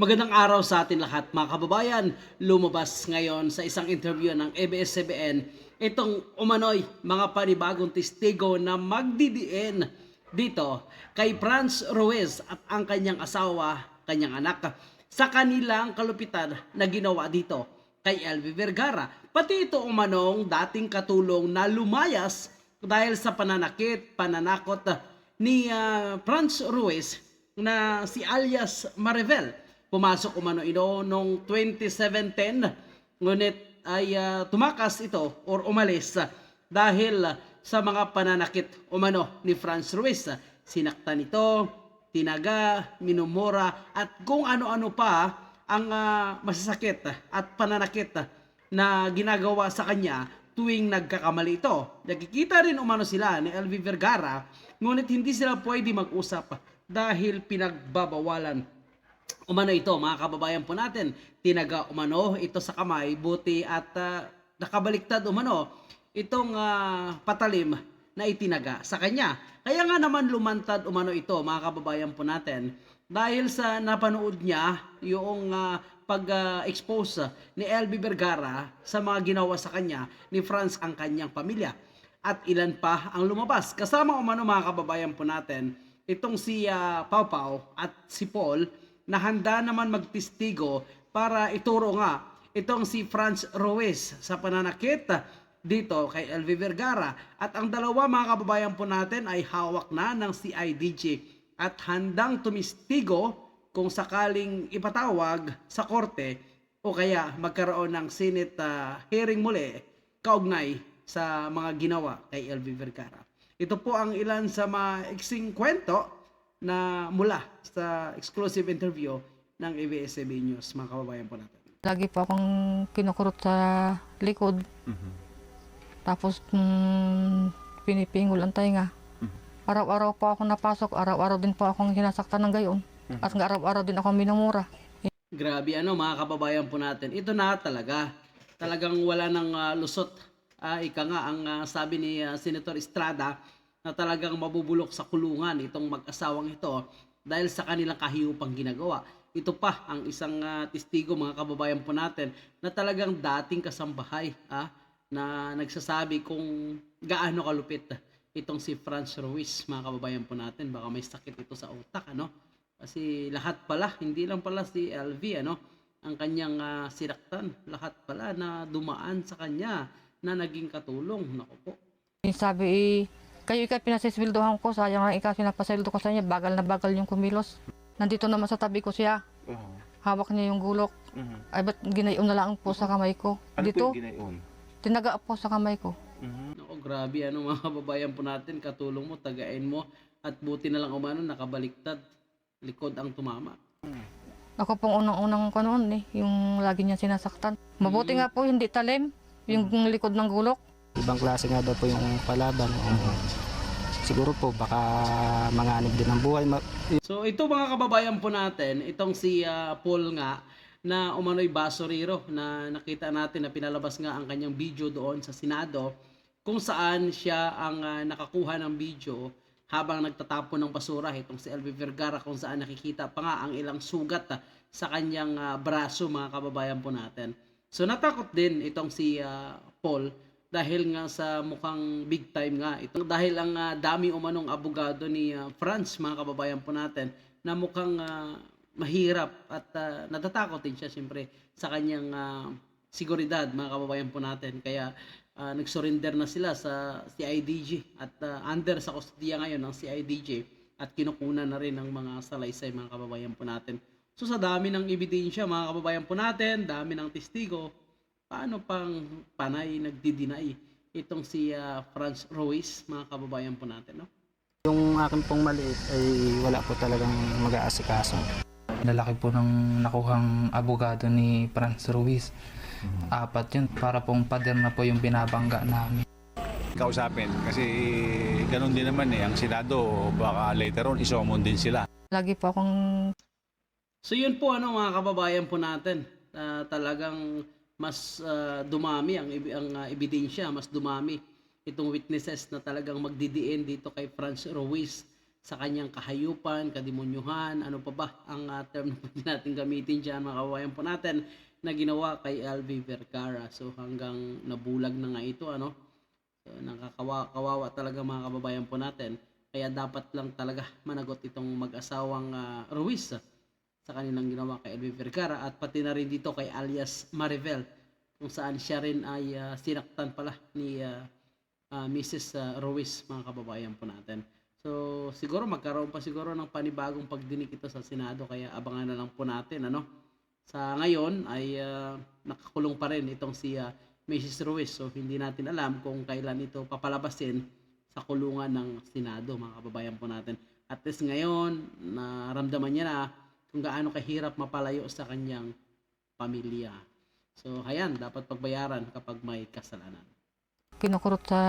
Magandang araw sa atin lahat mga kababayan. Lumabas ngayon sa isang interview ng ABS-CBN itong umano'y mga panibagong testigo na magdidiin dito kay Franz Ruiz at ang kanyang asawa, kanyang anak sa kanilang kalupitan na ginawa dito kay Elvi Vergara. Pati ito umanong dating katulong na lumayas dahil sa pananakit, pananakot ni ah, Franz Ruiz na si alias Marivel. Pumasok umano ito noong 2017 ngunit ay ah, tumakas ito or umalis ah, dahil ah, sa mga pananakit umano ni Franz Ruiz. Sinaktan ito, tinaga, minumura at kung ano-ano pa ang ah, masasakit at pananakit na ginagawa sa kanya tuwing nagkakamali ito. Nakikita rin umano sila ni LV Vergara ngunit hindi sila pwede mag-usap dahil pinagbabawalan umano ito mga kababayan po natin. Tinaga umano ito sa kamay buti at ah, nakabaliktad umano itong ah, patalim na itinaga sa kanya. Kaya nga naman lumantad umano ito mga kababayan po natin dahil sa napanood niya yung ah, pag-expose ni LB Vergara sa mga ginawa sa kanya ni Franz ang kanyang pamilya. At ilan pa ang lumabas. Kasama umano mga kababayan po natin itong si ah, Pau Pau at si Paul na handa naman magtistigo para ituro nga itong si Franz Ruiz sa pananakit dito kay LV Vergara. At ang dalawa mga kababayan po natin ay hawak na ng CIDG at handang tumistigo kung sakaling ipatawag sa korte o kaya magkaroon ng Senate ah, hearing muli kaugnay sa mga ginawa kay LV Vergara. Ito po ang ilan sa mga iksing kwento na mula sa exclusive interview ng ABS-CBN News, mga kababayan po natin. Lagi po akong kinukurot sa likod. Tapos mm, pinipingol ang tainga. Araw-araw po ako napasok, araw-araw din po akong sinasaktan ng gayon. At araw-araw din ako minumura. Grabe ano mga kababayan po natin. Ito na talaga. Talagang wala ng ah, lusot. Ah, ika nga ang ah, sabi ni ah, Senator Estrada na talagang mabubulok sa kulungan itong mag-asawang ito dahil sa kanilang kahiyupang ginagawa. Ito pa ang isang ah, testigo mga kababayan po natin na talagang dating kasambahay ah, na nagsasabi kung gaano kalupit itong si Franz Ruiz mga kababayan po natin. Baka may sakit ito sa utak ano. Kasi lahat pala, hindi lang pala si LV, ano, ang kanyang ah, sinaktan. Lahat pala na dumaan sa kanya na naging katulong. Naku po. Sabi, kayo ikaw pinasisweldohan ko, sayang nga ikaw pinapasweldo ko sa niya, bagal na bagal yung kumilos. Nandito naman sa tabi ko siya, Oo. hawak niya yung gulok. Mhm. Ay, ba't ginayon na lang po sa kamay ko? Ano Dito, po yung ginayon? tinaga po sa kamay ko. Mhm. Naku, grabe ano mga kababayan po natin, katulong mo, tagain mo, at buti na lang umano, nakabaliktad. Likod ang tumama. Ako pong unang-unang kanon eh, yung lagi niya sinasaktan. Mabuti nga po hindi talim, yung likod ng gulok. Ibang klase nga daw po yung palaban. Siguro po baka manganib din ang buhay. So ito mga kababayan po natin, itong si ah, Paul nga na umano'y basurero na nakita natin na pinalabas nga ang kanyang video doon sa Senado kung saan siya ang ah, nakakuha ng video habang nagtatapon ng basura itong si LV Vergara kung saan nakikita pa nga ang ilang sugat ah, sa kanyang ah, braso mga kababayan po natin. So natakot din itong si ah, Paul dahil nga sa mukhang big time nga ito. Dahil ang ah, dami umanong abogado ni ah, Franz mga kababayan po natin na mukhang ah, mahirap at ah, natatakot din siya siyempre sa kanyang ah, seguridad mga kababayan po natin. Kaya ah, nag-surrender na sila sa CIDG at ah, under sa kustodiya ngayon ng CIDG at kinukunan na rin ng mga salaysay mga kababayan po natin. So sa dami ng ebidensya mga kababayan po natin dami ng testigo paano pang panay nagdi-deny itong si ah, Franz Ruiz, mga kababayan po natin, no? Yung akin pong maliit ay wala po talagang mag-aasikaso. Lalaki po ng nakuhang abogado ni Franz Ruiz. Apat yun, para pong pader na po yung binabangga namin. kausapin kasi ganun din naman eh ang Senado baka later on isomon din sila Lagi po akong So yun po ano mga kababayan po natin, ah, talagang mas ah, dumami ang ang ah, ebidensya, mas dumami itong witnesses na talagang magdidiin dito kay Franz Ruiz sa kanyang kahayupan, kademonyuhan, ano pa ba ang ah, term na pwede natin gamitin dyan mga kababayan po natin na ginawa kay LV Vergara. So hanggang nabulag na nga ito ano. So nakakawawa talaga mga kababayan po natin. Kaya dapat lang talaga managot itong mag-asawang ah, Ruiz sa kanilang ginawa kay LV Vergara at pati na rin dito kay alias Marivel kung saan siya rin ay ah, sinaktan pala ni ah, ah, Mrs. ah, Ruiz mga kababayan po natin. So siguro magkaroon pa siguro ng panibagong pagdinig ito sa Senado kaya abangan na lang po natin ano. Sa ngayon ay ah, nakakulong pa rin itong si ah, Mrs. Ruiz. So hindi natin alam kung kailan ito papalabasin sa kulungan ng Senado mga kababayan po natin. At least ngayon naramdaman niya na kung gaano kahirap mapalayo sa kanyang pamilya. So ayan, dapat pagbayaran kapag may kasalanan. Kinukurot sa